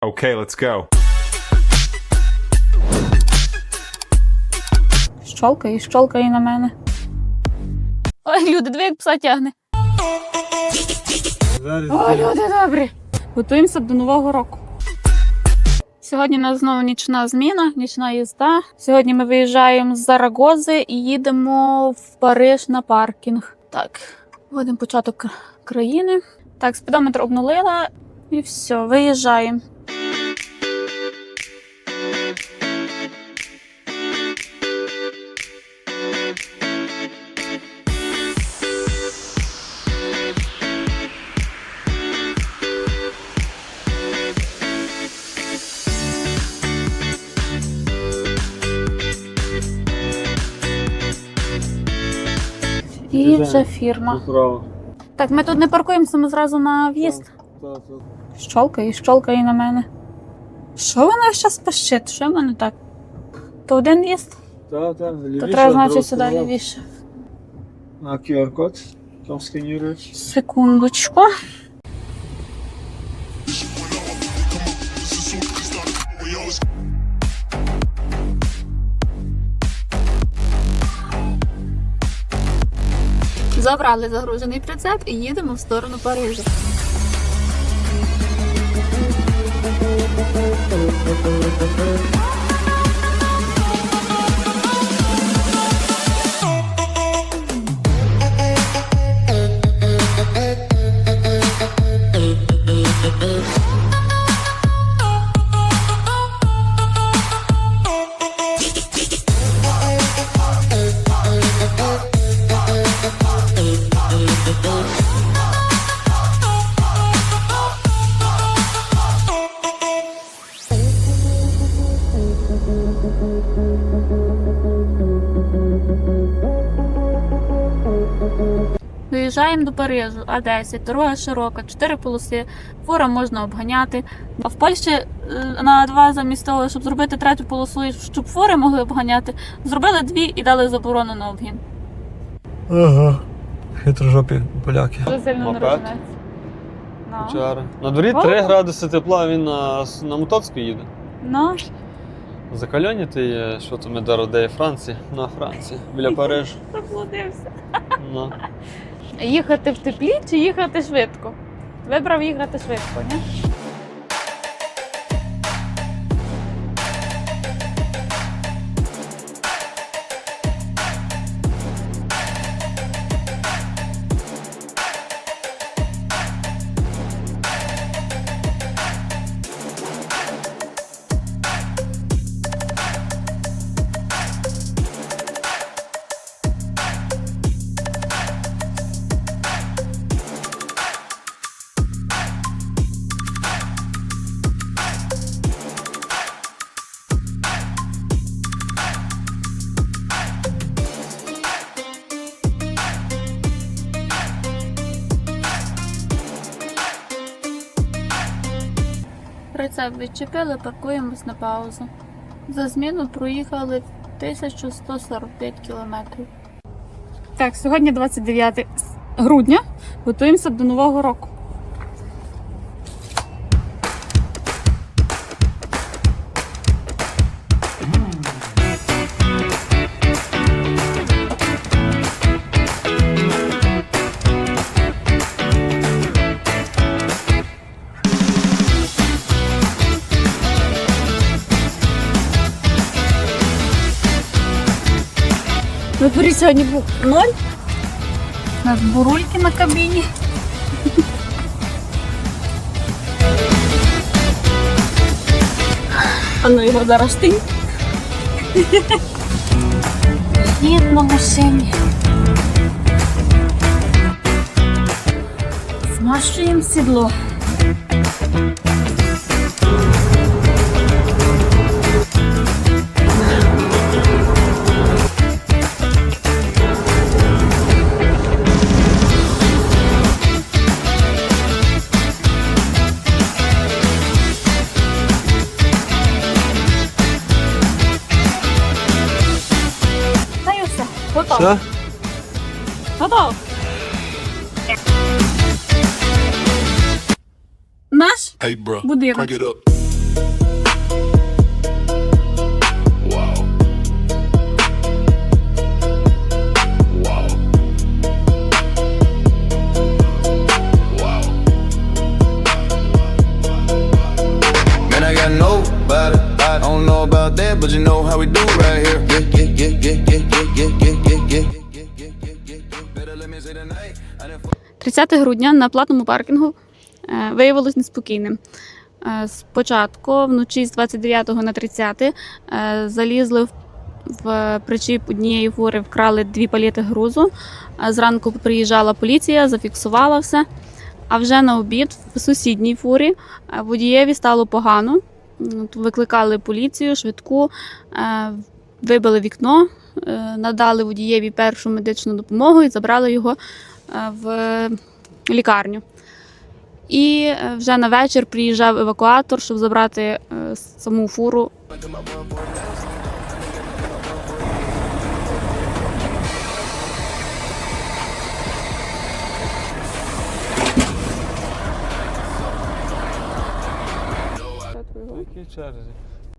Okay, let's go. Щолкає і щолкає на мене. Ой, люди, диви, як пса тягне. О, люди добрі. Готуємося до Нового року. Сьогодні у нас знову нічна зміна, нічна їзда. Сьогодні ми виїжджаємо з Зарагози і їдемо в Париж на паркінг. Так, вводимо початок країни. Так, спідометр обнулила і все, виїжджаємо. І вже фірма. Так, ми тут не паркуємося, ми зразу на в'їзд. Так, так. І щолкає на мене. Що вона зараз пищить? Що в мене так? То один в'їзд, Так, так, то треба, значить, сюди лівіше. На QR-код. Там сканірують. Секундочку. Забрали загружений прицеп і їдемо в сторону Парижа. Доїжджаємо А10, дорога широка, чотири полоси, фура можна обганяти. А в Польщі е, на два замість того, щоб зробити третю полосу, і щоб фури могли обганяти, зробили дві і дали заборону на обгін. Ага. Хитрожопі поляки. Дуже сильно Мопед. Вчора. На дворі О. 3 градуси тепла, він на, на мотоцку їде. Ну, Закальоні ти є, що то ми до Родеї Франції? На Франції. Біля Парижу. заблудився. Ну. Їхати в теплі чи їхати швидко? Вибрав їхати швидко, ні? Прицеп відчепили, паркуємось на паузу. За зміну проїхали 1145 кілометрів. Так, сьогодні 29 грудня. Готуємося до Нового року. На дворі сьогодні був ноль. У нас бурульки на кабіні. А ну його зараз ти. Їд на машині. Змащуємо сідло. Co? No to. Nasz Hey, bro. budynek. it up. Wow. Wow. Wow. Man, I got nobody. I don't know about that, but you know how we do right here. Yeah, yeah, yeah, yeah, yeah, yeah, yeah. 30 грудня на платному паркінгу е, виявилось неспокійним. Е, Спочатку, вночі з 29 на 30, е, залізли в- причіп однієї фури, вкрали дві паліти грузу. Зранку приїжджала поліція, зафіксувала все. А вже на обід в сусідній фурі водієві стало погано. Викликали поліцію, швидку, вибили вікно, надали водієві першу медичну допомогу і забрали його в лікарню. І е, вже на вечір приїжджав евакуатор, щоб забрати е, саму фуру.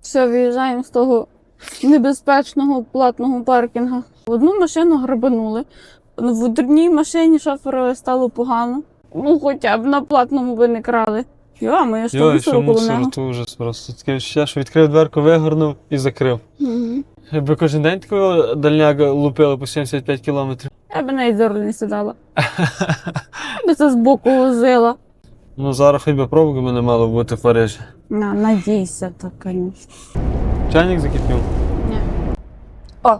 Все, виїжджаємо з того небезпечного платного паркінгу. Одну машину грабанули. В одній машині шоферу стало погано. Ну, хоча б на платному би не крали. Йо, ми ж Йой, що мусор, то ужас просто. Таке ще, що відкрив дверку, вигорнув і закрив. Мгм. Якби кожен день такого дальняга лупили по 75 кілометрів. Я б навіть за руль не сідала. Я би це збоку возила. Ну зараз хоч би пробок не мало бути в Парижі. На, надійся, так, звісно. Чайник закипів. Ні. О!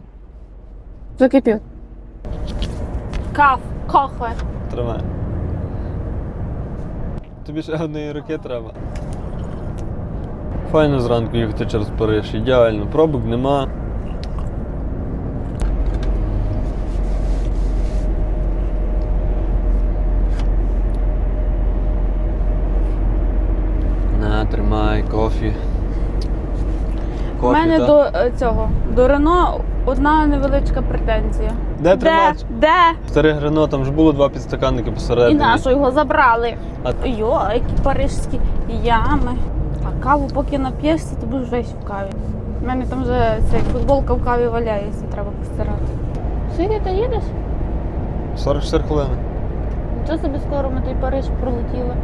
Закипів. Каф, кохве. Тримай. Тобі ще одної руки треба. Файно зранку їхати через Париж. Ідеально. Пробок нема. На, тримай, кофі. У Кофі, мене та? до е, цього, до Рено одна невеличка претензія. Де тримач? Де? Старе Рено, там ж було два підстаканники І посередині. нашу його забрали. А- Йо, які парижські ями. А каву поки нап'єшся, то будеш весь в каві. У мене там вже ця футболка в каві валяється, треба постирати. Скільки ти їдеш? 44 хвилини. Нічого собі скоро ми той Париж пролетіли.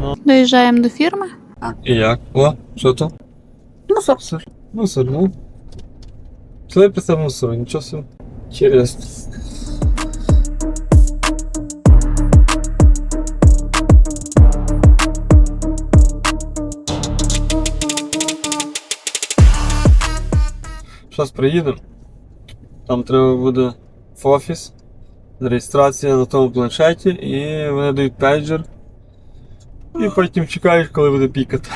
Ну. Доїжджаємо до фірми. І як? О, що то? Ну, Мусор. Мусор, ну. Чоловік представив мусор, нічого собі. Через. Зараз приїдемо. Там треба буде в офіс. Реєстрація на тому планшеті і вони дають пейджер. І потім чекаєш, коли буде пікати.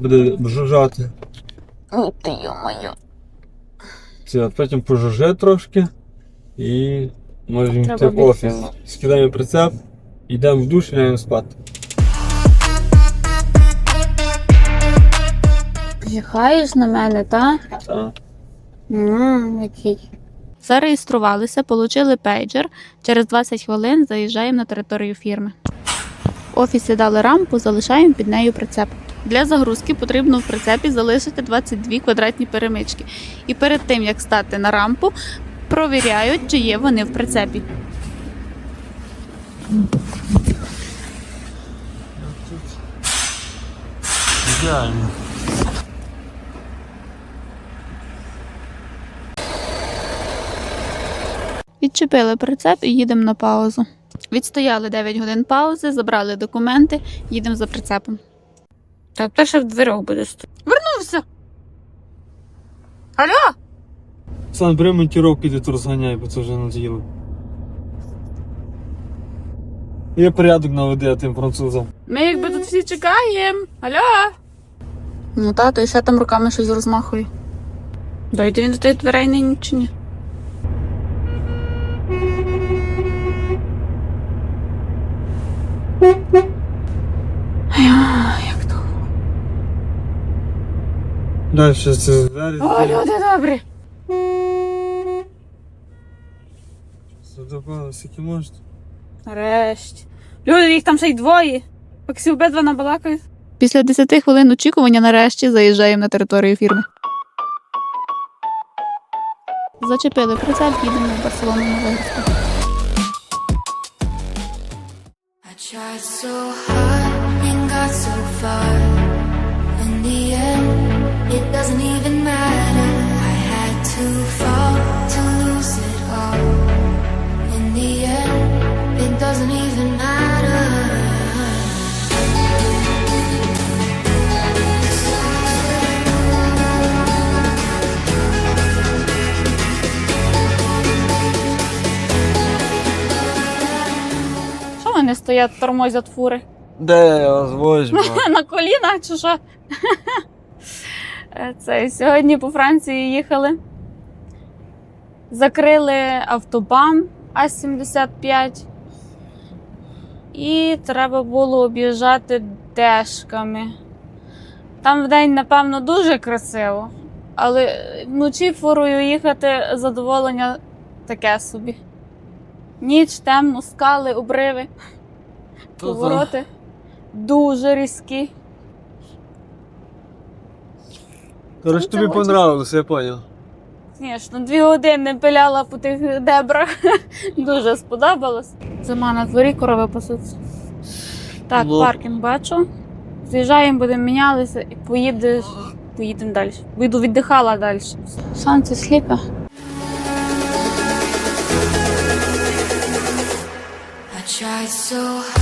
Буде жужжати. Ну ти йо-моє. Потім пожужже трошки і можемо йти в офіс. Скидаємо прицеп, йдемо в душ і лягаємо спати. Зіхаєш на мене, та? Так. Ммм, який. Зареєструвалися, отримали пейджер. Через 20 хвилин заїжджаємо на територію фірми. В офісі дали рампу, залишаємо під нею прицеп. Для загрузки потрібно в прицепі залишити 22 квадратні перемички. І перед тим, як стати на рампу, провіряють, чи є вони в прицепі. Ідеально. Відчепили прицеп і їдемо на паузу. Відстояли 9 годин паузи, забрали документи, їдемо за прицепом. Та перше в дверях буде стояти. Вернувся! Алло! Сан, бери монтіровки, де тут розганяй, бо це вже надоїло. Є порядок наведи тим французам. Ми якби тут всі чекаємо. Алло! Ну тато, і ще там руками щось розмахує. Дойде він до тих дверей нині чи ні? Як то? Далі це двері. О, люди добрі! Задобали, скільки можете. Нарешті. Люди, їх там ще й двоє. Поки всі обидва набалакають. Після 10 хвилин очікування нарешті заїжджаємо на територію фірми. Зачепили прицеп, їдемо в Барселону на вигрузку. I tried so hard and got so far. In the end, it doesn't even matter. I had to fall doesn't even matter. Що вони стоять, тормозять фури? Де я вас возьму? На колінах чи що? Е, Це сьогодні по Франції їхали. Закрили автобан А-75. І треба було об'їжджати дешками. Там вдень, напевно, дуже красиво, але вночі фурою їхати задоволення таке собі. Ніч, темно, скали, обриви, повороти дуже різкі. Коротше, тобі Це понравилося, я поняв. Звісно, дві години пиляла по тих дебрах. Дуже сподобалось. Зима на дворі корови пасуться. Так, Ну. паркінг бачу. З'їжджаємо, будемо мінялися і поїдеш. Поїдемо далі. Вийду віддихала далі. Сонце сліпе. I tried so hard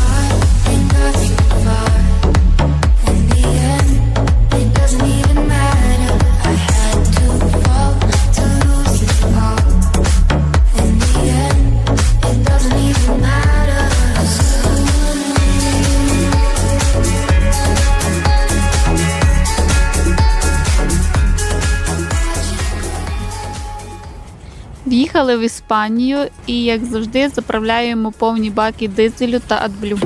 В'їхали в Іспанію і, як завжди, заправляємо повні баки дизелю та адблю.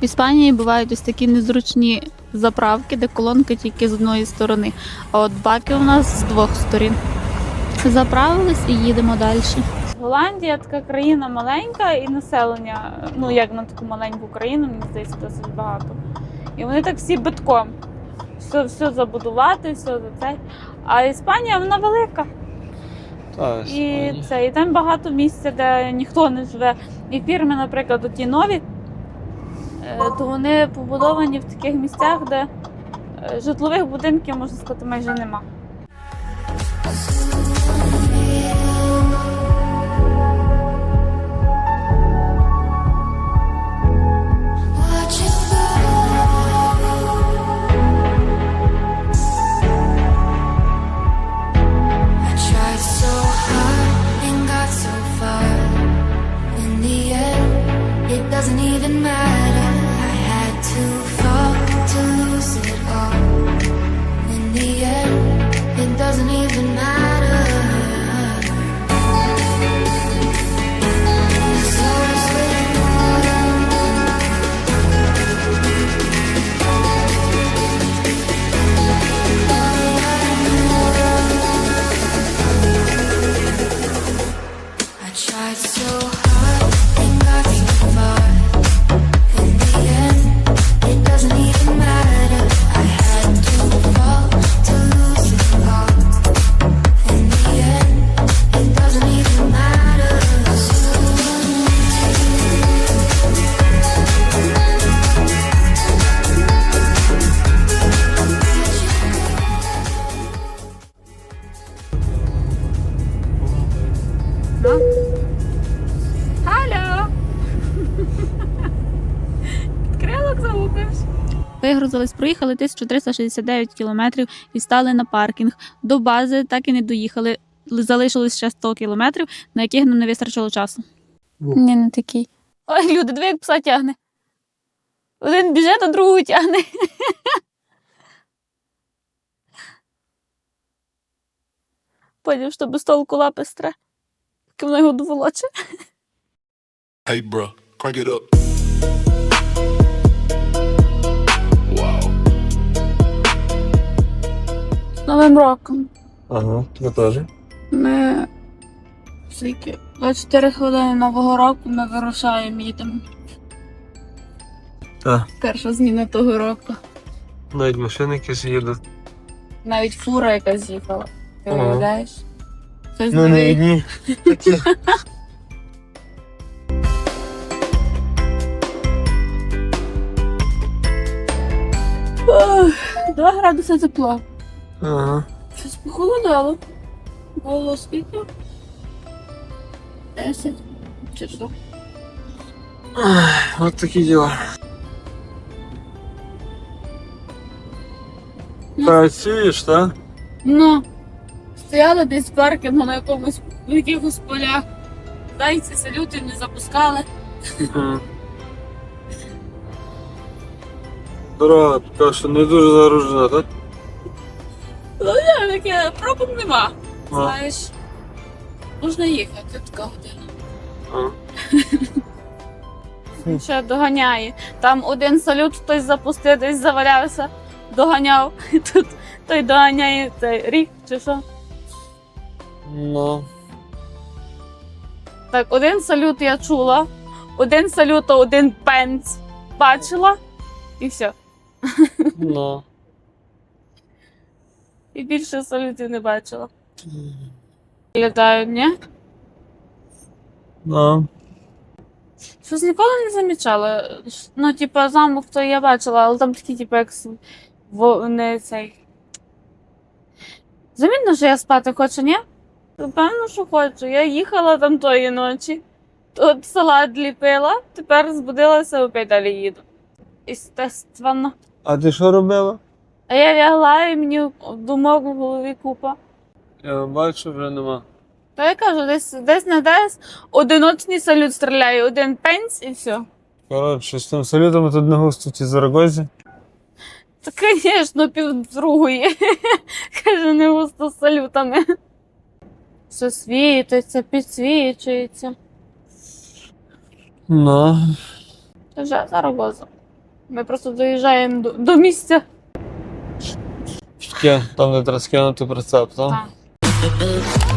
В Іспанії бувають ось такі незручні заправки, де колонка тільки з одної сторони, а от баки у нас з двох сторін. Заправились і їдемо далі. Голландія така країна маленька і населення, ну як на таку маленьку країну, мені здається, досить багато. І вони так всі битком. Все, все забудувати, все за це. А Іспанія вона велика. Та, І це, і там багато місця, де ніхто не живе. І фірми, наприклад, ті нові, е, то вони побудовані в таких місцях, де е, житлових будинків, можна сказати, майже нема. Doesn't even matter. Вигрузились, проїхали 1369 кілометрів і стали на паркінг. До бази так і не доїхали. Залишилось ще 100 кілометрів, на яких нам не вистачило часу. Ні, не такий. Ой, люди, диви, як пса тягне. Один біжить, а другого тягне. Потім, що без толку лапи стре. Поки воно його доволоче. Hey, bro, crank it up. З Новим роком. Ага, ви теж. Ми скільки? 24 хвилини нового року ми вирушаємо, їдемо. Так. Перша зміна того року. Навіть машини якісь їдуть. Навіть фура якась їхала. Ти Ага. уявляєш? Ну не нове. одні. Такі. Два градуси тепла. Ага. Щось похолодало. Було скільки? Десять. Чи що? От такі діла. Ну. Працюєш, так? Ну, стояли десь в паркінгу на якомусь в якихось полях. Зайці салюти не запускали. Мгм. Дорога така, що не дуже загружена, так? Таке пробок нема. А. Знаєш, можна їхати така година. А. Ще доганяє. Там один салют хтось запустив, десь завалявся, доганяв. І тут той доганяє цей рік чи що. Ну. Так, один салют я чула, один салют, а один пенц бачила, і все. Ну. І більше салютів не бачила. Літають, ні? Ну. Щось ніколи не замічала. Ну, типа, замок то я бачила, але там такі, типу, як во- не цей. Замітно, що я спати хочу, ні? Певно, що хочу. Я їхала там тої ночі, тут салат ліпила, тепер збудилася, опять далі їду. Естественно. А ти що робила? А я лягла і мені думок в голові купа. Я бачу, вже нема. Та я кажу, десь, десь не десь одиночний салют стріляє, один пенс і все. Коротше, з тим салютом тут не густо в цій Зарагозі. Та, звісно, півдругої. Каже, не густо з салютами. Все світиться, підсвічується. Ну. Вже Зарагоза. Ми просто доїжджаємо до, до місця. Там де треба скинути прицеп, так? Так.